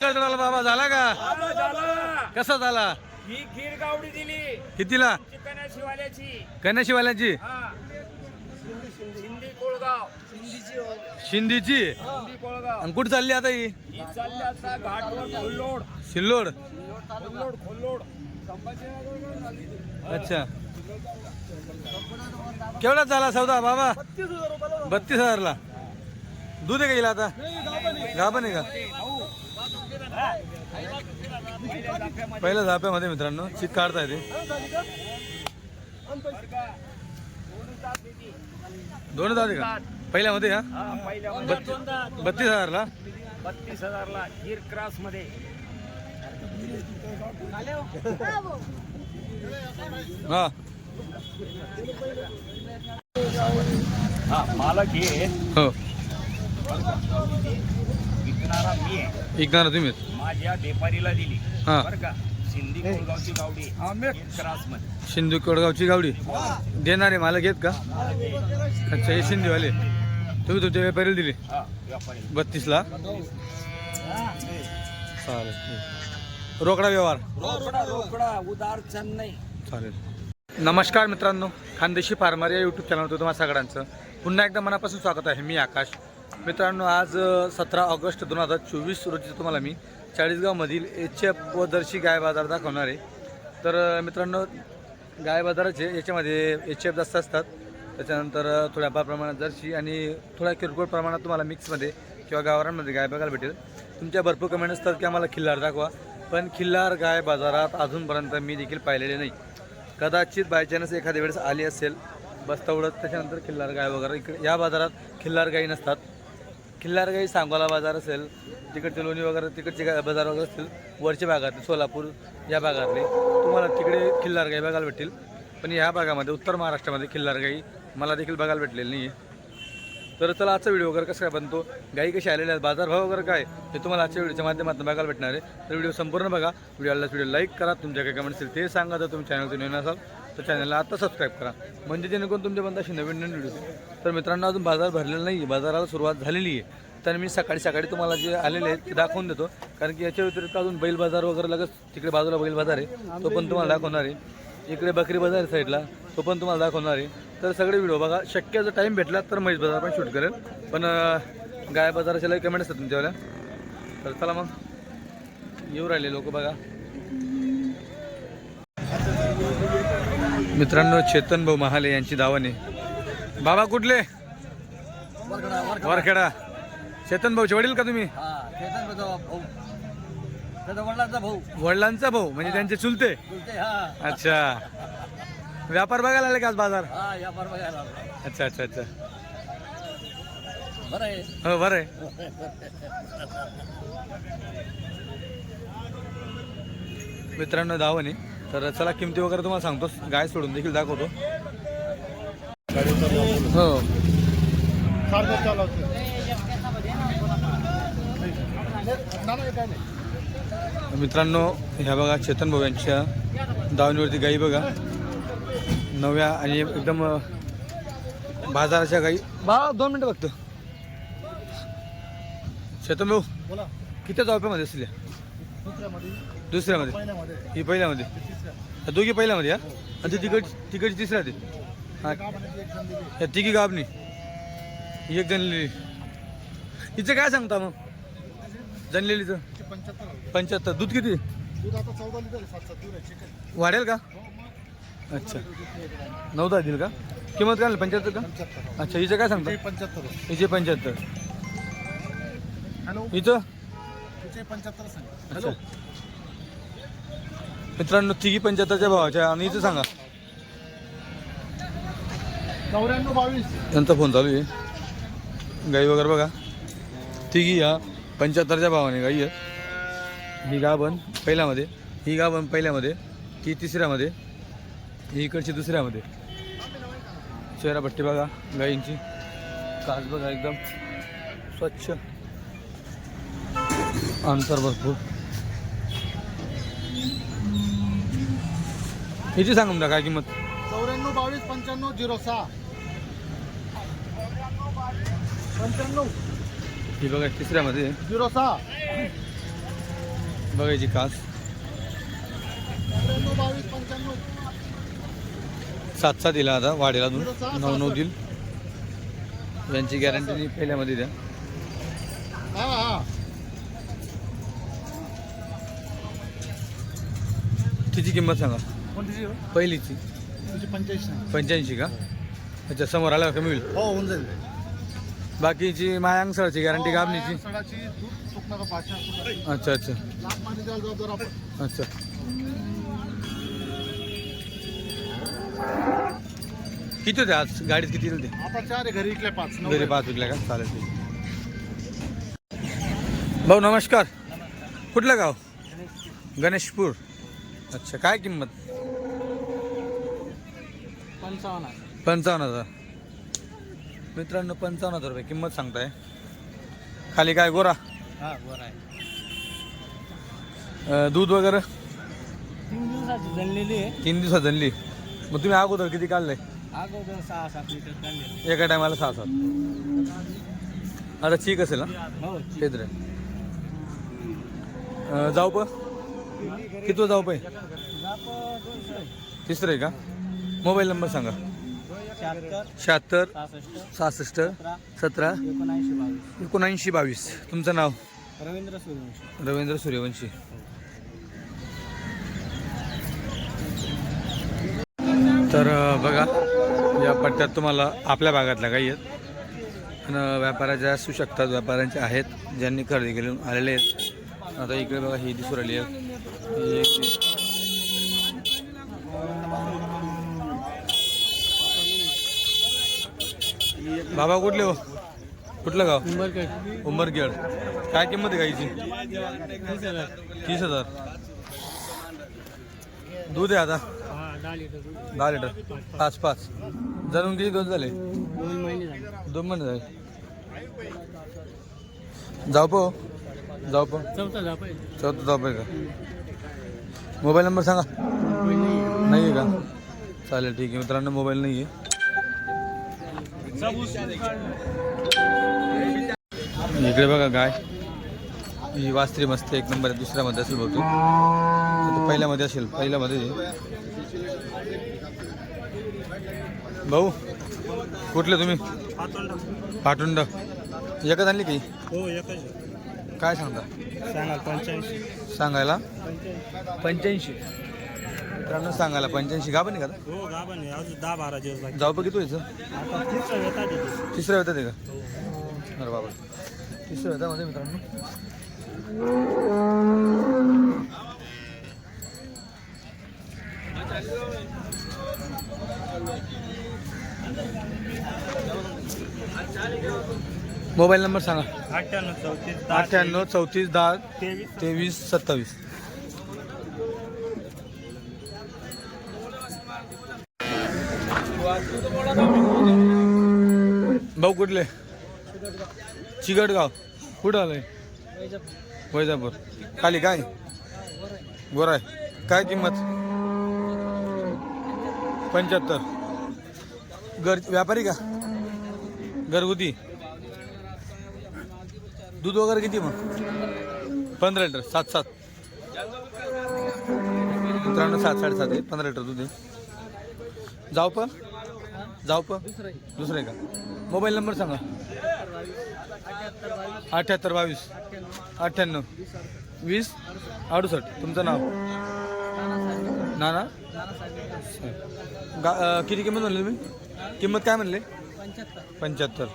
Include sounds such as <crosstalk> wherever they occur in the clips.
झाला बाबा झाला का? झालं. कसा झाला? ही गीर गावडी दिली. कितीला? चिकन शिवाल्याची कन्याशिवाल्यांची? हा. शिंदी कोळगाव. शिंदीची? शिंदी कोळगाव. आणि कुठं चालली आता ही? ही चालली आता घाटवर खोल्लोड. सिल्लोड? खोल्लोड खोल्लोड. संभाजीनगरवरून आली ती. अच्छा. केवढा झाला सौदा बाबा? बत्तीस हजारला. दूध आहे का हिला आता? गाभण आहे का? पहिल्या झाप्यामध्ये मित्रांनो चित काढता येते दोन जाते का पहिल्यामध्ये का हा पहिल्या बत्तीस बत्तीस हजारला बत्तीस हजारला गीर क्रॉसमध्ये हा हा मालक हे हो विकणारा मी आहे. ऐकणार तुम्ही माझ्या व्यापारीला दिली. हा. बर का? सिंधी कोळगावची गावडी मध्ये सिंधू कोडगावची गावडी? देणारे मला घेत का? अच्छा हे सिंधीवाले तुम्ही तुमच्या व्यापारीला दिली? हा व्यापारी. बत्तीसला? चालेल. रोकडा व्यवहार. रोकडा रोकडा उदार नाही चालेल. नमस्कार मित्रांनो खानदेशी फार्मर या यूट्यूब चॅनलवर तुम्हा सगळ्यांचं पुन्हा एकदा मनापासून स्वागत आहे. मी आकाश. मित्रांनो आज सतरा ऑगस्ट दोन हजार चोवीस रोजी तुम्हाला मी चाळीसगावमधील एच एफ व दर्शी गाय बाजार दाखवणार आहे. तर मित्रांनो गाय बाजाराचे याच्यामध्ये एच एफ जास्त असतात. त्याच्यानंतर थोड्याफार प्रमाणात जर्सी आणि थोड्या किरकोळ प्रमाणात तुम्हाला मिक्समध्ये किंवा गावरांमध्ये गाय बघायला भेटेल. तुमच्या भरपूर कमेंट असतात की आम्हाला खिल्लार दाखवा. पण खिल्लार गाय बाजारात अजूनपर्यंत मी देखील पाहिलेले नाही. कदाचित बाय चान्स एखाद्या वेळेस आली असेल बस तेवढंच त्याच्यानंतर खिल्लार गाय वगैरे इकडे या बाजारात खिल्लार गायी नसतात. खिल्लार काही सांगोला बाजार असेल तिकडचे लोणी वगैरे तिकडचे बाजार वगैरे असतील वरच्या भागातले सोलापूर या भागातले तुम्हाला तिकडे खिल्लारगाई बघायला भेटतील. पण ह्या भागामध्ये उत्तर महाराष्ट्रामध्ये खिल्लार गाई मला देखील बघायला भेटलेली नाही आहे तर चला आजचा व्हिडिओ वगैरे कसं काय बनतो गाई कशी आलेल्या आहेत बाजारभाव वगैरे काय हे तुम्हाला आजच्या व्हिडिओच्या माध्यमातून बघायला भेटणार आहे. तर व्हिडिओ संपूर्ण बघा. व्हिडिओला व्हिडिओ लाईक करा. तुमच्या काही कमेंट्स ते सांगा. जर तुम्ही चॅनलचे नवीन असाल तर चॅनलला आता सबस्क्राईब करा. म्हणजे जेणेकरून तुमच्या बंद अशी नवीन नवीन व्हिडिओ तर मित्रांनो अजून बाजार भरलेला नाही आहे बाजाराला सुरुवात झालेली आहे. तर मी सकाळी सकाळी तुम्हाला जे आलेले आहेत ते दाखवून देतो. कारण की याच्या व्यतिरिक्त अजून बैल बाजार वगैरे लगेच तिकडे बाजूला बैल बाजार आहे. तो पण तुम्हाला दाखवणार आहे. इकडे बकरी बाजार साईडला तो पण तुम्हाला दाखवणार आहे. तर सगळे व्हिडिओ बघा. शक्य जर टाईम भेटला तर म्हैस बाजार पण शूट करेल. पण गाय बाजाराच्या लई कमेंट असतात तुमच्यावाल्या. तर चला मग. येऊ राहिले लोक बघा. मित्रांनो चेतन भाऊ महाले यांची दावण आहे बाबा कुठले? वरखेडा. चेतन भाऊचे वडील का तुम्ही? हा वडिलांचा भाऊ. वडिलांचा भाऊ म्हणजे त्यांचे चुलते? हा. अच्छा. व्यापार बघायला आले का आज बाजार? हा या पर बघायला. अच्छा अच्छा अच्छा. हो बरं आहे. मित्रांनो आहे तर चला किमती वगैरे तुम्हाला सांगतो. गाय सोडून देखील दाखवतो. हो. मित्रांनो ह्या बघा चेतन भाऊ यांच्या दावणीवरती गाई बघा. नव्या आणि एकदम बाजाराच्या गाई. बा दोन मिनटं बघतो चेतन भाऊ बोला. किती रुपयामध्ये असतील या? दुसऱ्यामध्ये? पहिल्यामध्ये. ही पहिल्यामध्ये? ह्या दोघी पहिल्यामध्ये हा? आणि ती तिकड तिकडची तिसऱ्या ते? हा. ह्या तिघी गाबनी ही एक जनलेली. हिचं काय सांगता मग? जनलेलीचं? एकशे पंच्याहत्तर आहे. पंच्याहत्तर. दूध किती? दूध आता चौदा लिटर सात सात दूध आहे चिकन. वाढेल का? अच्छा. नऊ दहा देईल का? किंमत काय पंच्याहत्तर का? पंच्याहत्तर अच्छा हिचं काय सांगता? तिचे पंच्याहत्तर आहे. हिचे पंच्याहत्तर. हॅलो? हिचं? तिचे पंच्याहत्तर सांगा. अच्छा. मित्रांनो तिघी पंच्याहत्तरच्या भावाच्या आणि हिचं सांगा. चौऱ्याण्णव बावीस. त्यांचा फोन चालू आहे. गाई वगैरे बघा. तिघी या पंच्याहत्तरच्या भावाने गाई आहेत. ही गाभण पहिल्यामध्ये. ही गाभण पहिल्यामध्ये. ही तिसऱ्यामध्ये. ही इकडची दुसऱ्यामध्ये. चेहरा पट्टी बघा गाईंची. काच बघा एकदम स्वच्छ. अंतर भरपूर. हिची सांगून द्या काय किंमत? चौऱ्याण्णव बावीस पंच्याण्णव झिरो सहा. पंच्याण्णव. ही बघा तिसऱ्यामध्ये. झिरो सहा. बघायची कास. चौऱ्याण्णव बावीस पंच्याण्णव. सात सात दिला आता वाढेल अजून. नऊ नऊ दिल यांची गॅरंटी पहिल्यामध्ये द्या. हा हा. तिची किंमत सांगा. हो? पहिलीची. तुझी पंच्याऐंशी पंच्याऐंशी का? अच्छा समोर आल्यावर कमी होईल. हो होऊन जाईल. बाकीची मायांग सराची गॅरंटी गाबणीची सडाची दूध चुकणार भाषा अच्छा अच्छा. लाख पाणी द्यायला जबाबदार आपण. अच्छा. किती होते आज? गाडीत किती होते? आता चार आहे घरी इकले पाच. नऊ घरी पाच विकल्या का? चालेल ठीक भाऊ नमस्कार. कुठलं गाव? गणेशपूर. अच्छा काय किंमत? पंचावन्न पंचावन्न हजार. मित्रांनो पंचावन्न हजार रुपये किंमत सांगताय. खाली काय गोरा? हा बरं आहे. अं, दूध वगैरे? तीन दिवसाची जनलेली आहे. तीन दिवसात जनली मग तुम्ही अगोदर किती काढले अगोदर सहा सात लिटर काढले. एका टायमाला सहा सात. आता ठीक असेल ना हो तेच रे. अं, जाऊ प? किती जाऊ पाय तिसरं आहे का? मोबाईल नंबर सांगा. शहात्तर सहासष्ट सतरा एकोणऐंशी बावीस. तुमचं नाव? रवींद्र सूर्यवंशी. रवींद्र सूर्यवंशी. तर बघा या पट्ट्यात तुम्हाला आपल्या भागातल्या काही आहेत. आणि व्यापाराच्या असू शकतात व्यापाऱ्यांचे आहेत ज्यांनी खरेदी केली आलेले आहेत. आता इकडे बघा ही दिसू राहिली आहे ही एक ती- बाबा कुठले हो? कुठलं गाव? उंबरखेड. काय किंमत आहे गाईची? तीस हजार. दूध आहे आता? दहा लिटर पाच पाच. जणून किती दोन झाले. दोन महिने झाले. जाऊ पो. जाऊ पो. चौथा जाऊ पाहिजे का? मोबाईल नंबर सांगा. नाही आहे का? चालेल ठीक आहे. मित्रांनो मोबाईल नाही आहे. इकडे बघा गाय. ही वास्त्री मस्त एक नंबर दुसऱ्यामध्ये असेल आता पहिल्यामध्ये असेल पहिल्यामध्ये. भाऊ कुठले तुम्ही? पाटुंड. एकच आणली काही हो काय सांगता? सांगा पंच्याऐंशी. सांगायला? पंच्याऐंशी. मित्रांनो सांगायला पंच्याऐंशी गाभण आहे का? हो गाभण आहे. अजून दहा बारा दिवस जाऊ बघ किती आता तिसरं येतात तिथे. तिसऱ्या होत्या ते का? अरे बाबा तिसऱ्या होत्या मध्ये मित्रांनो. मोबाईल नंबर सांगा. अठ्ठ्याण्णव चौतीस दहा अठ्ठ्याण्णव चौतीस दहा तेवीस. तेवीस सत्तावीस. भाऊ कुठले? चिकटगाव. कुठं आलंय? वैजापूर. खाली काय? गोराय. काय किंमत? पंच्याहत्तर. घर व्यापारी का? घरगुती. दूध वगैरे किती मग? पंधरा लिटर सात सात. मित्रांनो सात साडेसात आहे. पंधरा लिटर दूध आहे. जाऊ पण. जाऊ प. दुसरं आहे का मोबाईल नंबर सांगा. अठ्याहत्तर बावीस. अठ्ठ्याण्णव. वीस. अडुसष्ट. तुमचं नाव? नाना. गा किती किंमत म्हणली तुम्ही? किंमत काय म्हणले? पंच्याहत्तर.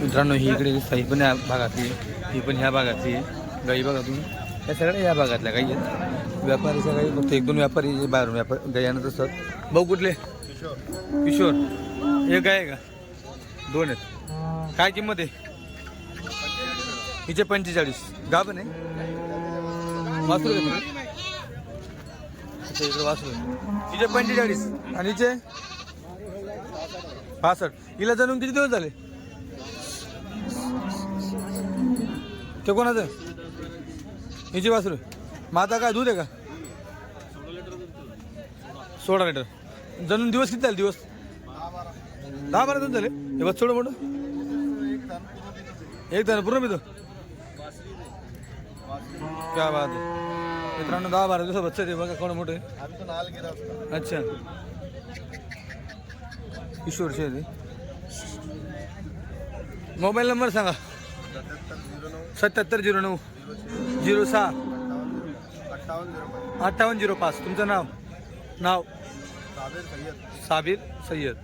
मित्रांनो ही इकडे साई पण या भागातली आहे. ही पण ह्या भागातली आहे. गाई बघा तुम्ही. या सगळ्या या भागातल्या गाई आहेत. व्यापारीच्या गाई फक्त एक दोन व्यापारी जे बाहेरून व्यापार गाई आणत असतात. भाऊ कुठले? किशोर. एक गाय आहे का? दोन आहेत. काय किंमत आहे? हिचे पंचेचाळीस. गाभण आहे वासरू आहे अच्छा इकडे वासरू आहे. हिचे पंचेचाळीस. आणि हिचे? पासष्ट. हिला जाणून किती दिवस झाले? ते कोणाचं? हिची वासरू. मग आता काय दूध आहे का? सोळा लिटर. जणून दिवस किती झाले दिवस? दहा बारा दिवस झाले. हे बस सोडं मोठं. एक जण पूर्ण पितो. काय बात आहे. मित्रांनो दहा बारा दिवस बच्चे ते बघा कोण मोठे अच्छा. किशोरचे आहे. ते मोबाईल नंबर सांगा. सत्याहत्तर झिरो नऊ. झिरो सहा. अठ्ठावन्न झिरो पाच. तुमचं नाव? नाव? साबिर सय्यद.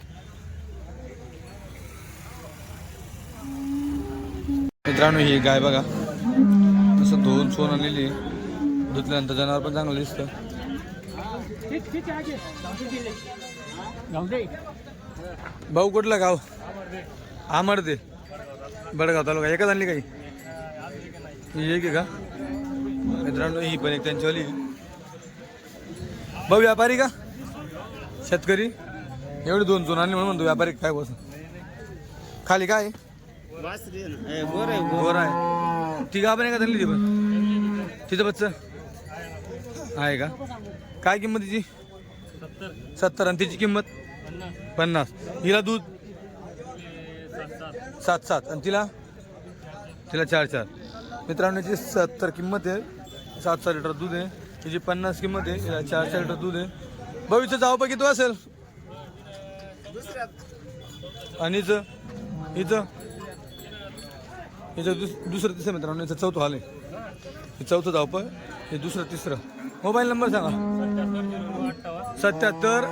मित्रांनो ही गाय बघा. असं धुवून सोन आलेली आहे. धुतल्यानंतर जनावर पण चांगलं दिसतं. भाऊ कुठलं गाव? आमरदे. बडगाव तालुका. एकच आणली काही एक आहे का? मित्रांनो ही पण एक त्यांच्यावाली भाऊ व्यापारी का? शेतकरी? एवढे दोन दोन आणि म्हणून म्हणतो व्यापारी काय बस खाली काय बोर आहे. ती का पण का त्यांनी ती पण? तिचं बच्चं आहे का? काय किंमत तिची सत्तर. आणि तिची किंमत? पन्नास. हिला दूध? सात सात. आणि तिला? तिला चार चार. मित्रांनो याची सत्तर किंमत आहे. सात सात लिटर दूध आहे. तिची पन्नास किंमत आहे. तिला चार चार लिटर दूध आहे. भविष्य जाऊ किती असेल? आणि हिचं हिचं हिचं दुस दुसरं तिसरं मित्रांनो हिचं चौथं आलं आहे. हे चौथं धावपं हे दुसरं तिसरं. मोबाईल नंबर सांगा. सत्याहत्तर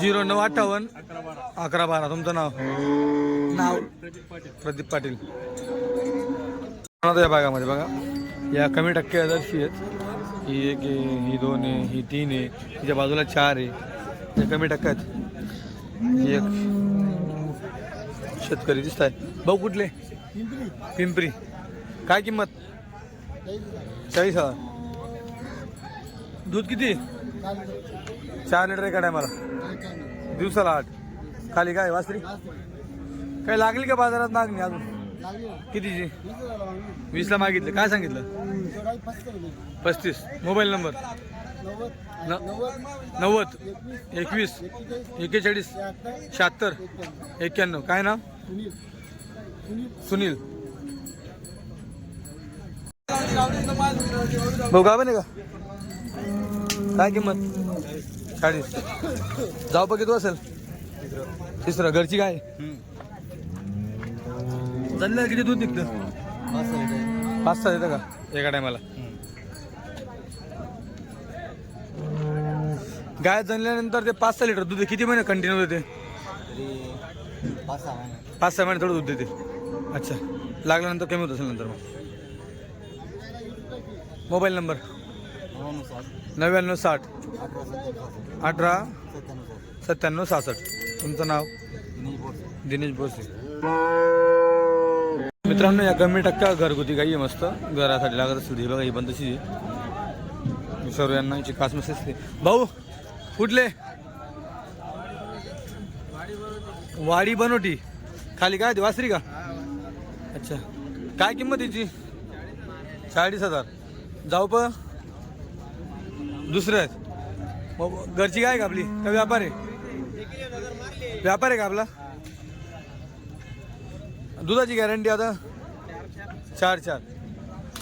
झिरो नऊ अठ्ठावन्न अकरा बारा. तुमचं नाव? नाव. प्रदीप पाटील. या भागामध्ये बघा. या कमी टक्के जर्शी आहेत. ही एक आहे ही दोन आहे ही तीन आहे तिच्या बाजूला चार आहे. या कमी टक्क्यात ही एक शेतकरी दिसत आहे. भाऊ कुठले? पिंपरी. काय किंमत? चाळीस हजार. दूध किती? चार लिटर एका टायमाला. दिवसाला आठ. खाली काय वासरी? काय लागली का बाजारात मागणी अजून? कितीची? वीसला मागितलं. काय सांगितलं? पस्तीस. Mobile number? नव्वद. एकवीस. एक्केचाळीस शहात्तर. एक्क्याण्णव. काय नाव? सुनील. भाऊ गाव नाही का? काय किंमत? चाळीस. जाऊ बघ असेल? तिसरं. घरची काय? चाललं किती दूध निघतं? पाच सहा येतं का? एका टायमाला. गाय जनल्यानंतर ते पाच सहा लिटर दूध किती महिने कंटिन्यू देते? पाच सहा महिने थोडं दूध देते. अच्छा. लागल्यानंतर कमी होत असेल नंतर मग. Mobile number? नव्याण्णव साठ. अठरा. सत्त्याण्णव सहासष्ट. तुमचं नाव? दिनेश भोसे मित्रांनो या कमी टक्का घरगुती गाई आहे मस्त. घरासाठी लागत असेल ही बघा ही पण तशी सर्व यांना याची खास मस्त असते भाऊ कुठले? वाडी बनवटी. खाली काय वासरी का? अच्छा. काय किंमत याची? चाळीस हजार. जाऊ प. दुसरं आहेत. मग घरची काय का आपली? का व्यापार? आहे व्यापार आहे का आपला? दुधाची गॅरंटी आता? चार चार.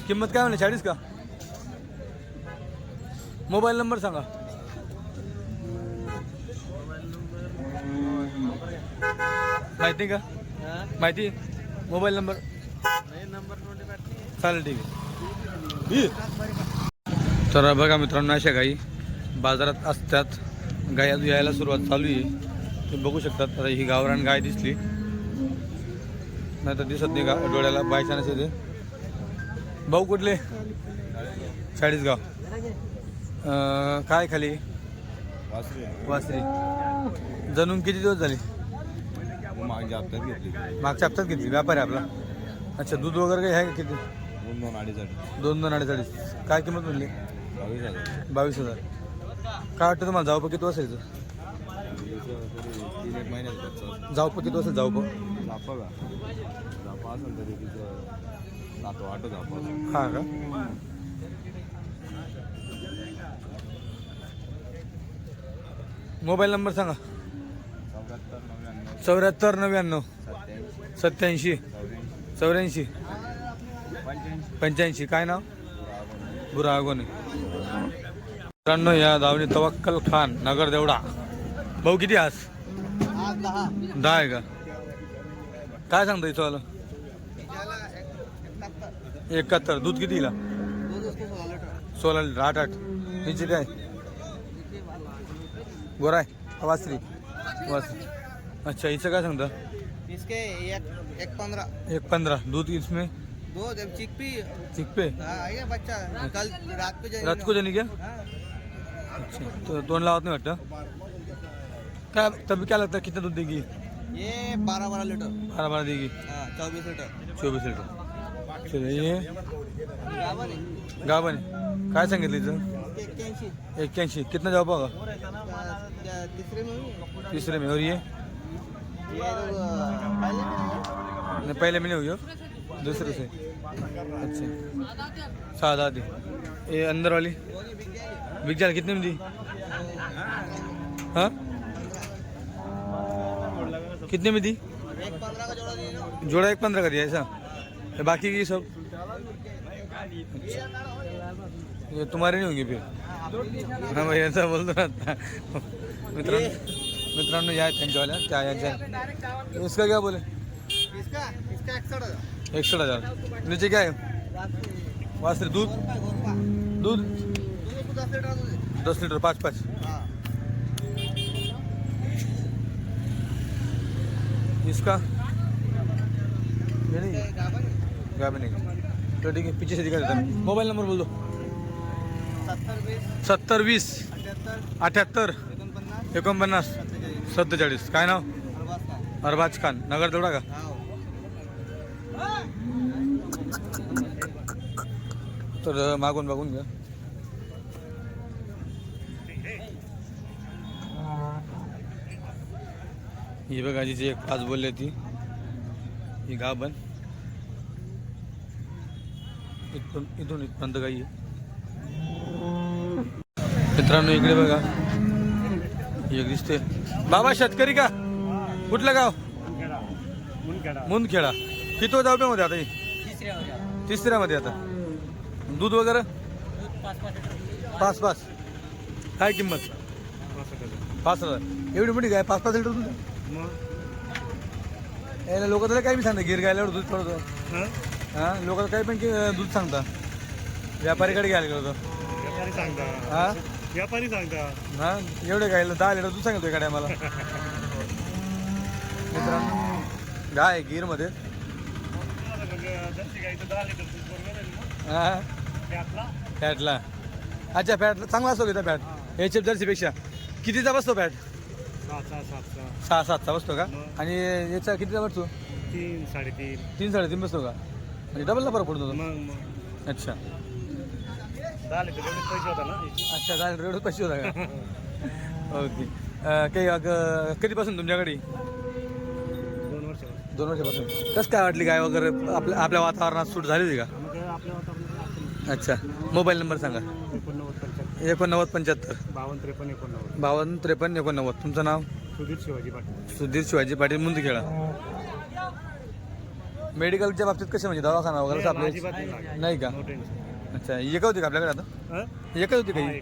किंमत काय म्हणा चाळीस का? मोबाईल नंबर सांगा. माहिती का? माहिती? Mobile number. चालेल ठीक आहे. तर बघा मित्रांनो अशा गाई बाजारात असतात. गाय अजून यायला सुरुवात चालू आहे. तुम्ही बघू शकतात तर ही गावरान गाय दिसली. नाही तर दिसत नाही का? डोळ्याला बायचानच येते. भाऊ कुठले? चाळीसगाव. काय खाली? वासरी. जणून किती दिवस झाले? मागच्या हप्त्यात घेतली. मागच्या हप्त्यात घेतली. व्यापार आहे आपला? अच्छा दूध वगैरे काही आहे का किती? दोन दोन अडीच अडीच दोन दोन अडीच अडीच. काय किंमत म्हणली? बावीस हजार. बावीस हजार. काय वाटतं तुम्हाला जाऊ किती महिन्यात बच्चा जाऊ किती असेल जाऊ का तिचं सात आठ हा का मोबाईल नंबर सांगा. चौऱ्याहत्तर नव्याण्णव. चौऱ्याहत्तर नव्याण्णव सत्याऐंशी चौऱ्याऐंशी. पंच्याऐंशी. काय नाव? बुरा आगोने मित्रांनो या धावणी तवक्कल खान नगर देवडा. भाऊ किती आज? दहा दहा आहे का? काय सांगता इथं आलं? एकाहत्तर दूध किती दिला सोळा लिटर आठ आठ. हिची काय? गोरा आहे? वासरी वासरी अच्छा हिचं काय सांगता? इसके एक एक पंद्रह एक पंधरा. दूध इसमें? दो जब चिक पी ठीक पे आइए बच्चा कल रात को रात को जाने क्या? अच्छा तो दोन लावत नाही वाटतं? काय तभी क्या लगता है? कितना दूध देगी? ये बारह बारह लीटर. बारह बारह देगी? हाँ चौबीस लीटर. चोवीस लिटर. चलो आहे. काय सांगितलं इथं? एक्क्याऐंशी. कितना जाऊ बघा. तिसरे तीसरे में. और ये? ये तो पहले दुसरे नहीं, पहले में नहीं हुई हो दूसरे से. अच्छा. सात आधी. ये अंदर वाली बिक जाल कितने में दी? हाँ? कितने में दी? जोड़ा एक पंद्रह का दिया ऐसा? बाकी की सब? ये तुम्हारे नहीं होंगे फिर? हाँ भाई ऐसा बोलतो ना आता. मित्रांनो मित्रांनो या त्यांच्यावाल्या त्या यांच्या इसका क्या बोले? एकसठ हज़ार। नीचे क्या है? वासरे दूध? दूध? दस लीटर पाँच पाच। इसका? नहीं ये गाभा है। गाभी नहीं तो ठीक है पीछे से दिखा देता हूँ मोबाइल नंबर बोल दो सत्तर वीस. अठ्याहत्तर. एकोणपन्नास. सत्तेचाळीस. काय नाव? अरबाज खान. नगर तेवढा का? तर मागून बघून घ्या. ही बघा जी एक पाच बोलली ती. ही बन इथून इथून इथपर्यंत गाई मित्रांनो इकडे बघा. एक दिसते बाबा शेतकरी का? कुठलं गाव? मुंदखेडा किती जाऊ मध्ये आता ही? तिसऱ्या तिसऱ्यामध्ये आता. दूध वगैरे? पाच पाच काय किंमत? पाच हजार. एवढी मोठी गाय? पाच पाच लिटर दूध यायला लोक तर काही बी सांगता गिर गायला एवढं दूध पडतं हा लोक काही पण की- दूध सांगता. व्यापारीकडे घ्यायला गेलो होतो. व्यापारी सांगता. हा? व्यापारी सांगता. हा? एवढे गायला दहा लिटर दूध सांगितलं गाड्या मला मित्रांनो गाय आहे गिरमध्ये. हा? फॅटला. अच्छा फॅट चांगला असतो का फॅट? H F जर्सीपेक्षा. कितीचा बसतो फॅट? सहा सातचा बसतो का? आणि याचा कितीचा बसतो? तीन साडेतीन. तीन साडेतीन बसतो का? म्हणजे डबलला फरक पडतो तो? मग मग. अच्छा. दहा लिटर एवढे पैसे होता ना? अच्छा चालेल होता का? <laughs> ओके. अं, काही अं, कधीपासून तुमच्याकडे? दोन वर्ष दोन वर्षापासून. कसं काय वाटली गाय वगैरे? आपल्या आपल्या वातावरणात सूट झाली होती का? मग आपल्या वातावरणात अच्छा. मोबाईल नंबर सांगा. एकोणनव्वद पंच्याहत्तर. एकोणनव्वद पंच्याहत्तर. बावन्न त्रेपन्न एकोणनव्वद. बावन्न त्रेपन्न एकोणनव्वद. तुमचं नाव? सुधीर शिवाजी पाटील. सुधीर शिवाजी पाटील मुंदखेडा. मेडिकलच्या बाबतीत कसे म्हणजे दवाखाना वगैरे आपले? नाही का? अच्छा एक होती का आपल्याकडे आता? एकच होती काही